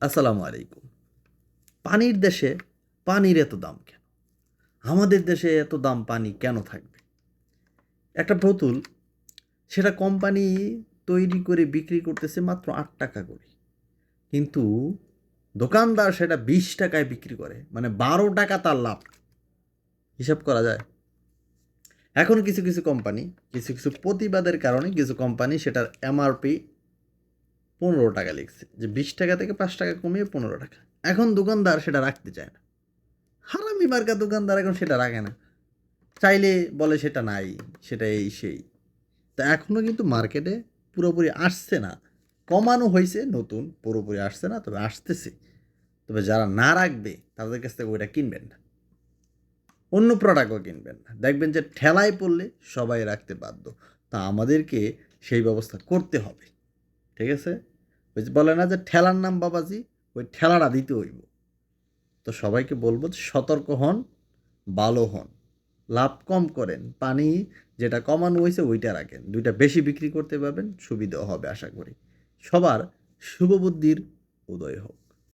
আসসালামু আলাইকুম। পানির দেশে পানির এত দাম কেন? আমাদের দেশে এত দাম পানি কেন থাকবে? একটা বোতল সেটা কোম্পানি তৈরি করে বিক্রি করতেছে মাত্র আট টাকা করে। কিন্তু দোকানদার সেটা বিশ টাকায় বিক্রি করে মানে বারো টাকা তার লাভ। হিসাব করা যায়। এখন কিছু কিছু কোম্পানি, কিছু কিছু প্রতিবাদের কারণে কিছু কোম্পানি সেটার এমআরপি পনেরো টাকা লিখছে। যে বিশ টাকা থেকে পাঁচ টাকা কমিয়ে পনেরো টাকা। এখন দোকানদার সেটা রাখতে চায় না। হারামি মার্কা দোকানদার এখন সেটা রাখে না। চাইলে বলে সেটা নাই, সেটা এই সেই। তা এখনও কিন্তু মার্কেটে পুরোপুরি আসছে না। কমানো হয়েছে, নতুন, পুরোপুরি আসছে না, তবে আসতেছে। তবে যারা না রাখবে, তাদের কাছ থেকে ওইটা কিনবেন না। অন্য প্রোডাক্টও কিনবেন না। দেখবেন যে ঠেলায় পড়লে সবাই রাখতে বাধ্য। তা আমাদেরকে সেই ব্যবস্থা করতে হবে। ঠিক আছে? ওই বলে না যে ঠেলার নাম বাবাজি, ওই ঠেলাটা দিতে হইব। তো সবাইকে বলব যে সতর্ক হন, ভালো হন। লাভ কম করেন, পানি যেটা কমানো হয়েছে ওইটা রাখেন। দুইটা বেশি বিক্রি করতে পারবেন সুবিধা হবে আশা করি। সবার শুভবুদ্ধির উদয় হোক।